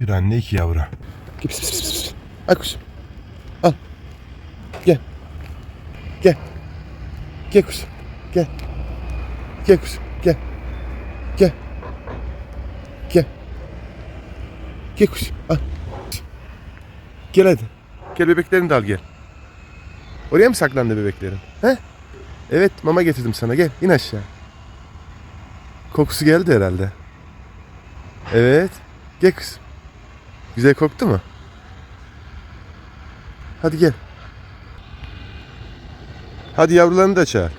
Bir anne iki yavru. Gel pis pis pis pis. Al kuzum. Al. Gel. Gel. Gel kuzum. Gel. Gel kuzum. Gel. Gel. Gel. Gel kuzum. Al. Gel hadi. Gel bebeklerini de al gel. Oraya mı saklandı bebeklerin? He? Evet mama getirdim sana gel in aşağı. Kokusu geldi herhalde. Evet. Gel kızım. Güzel koktu mu? Hadi gel. Hadi yavrularını da çağır.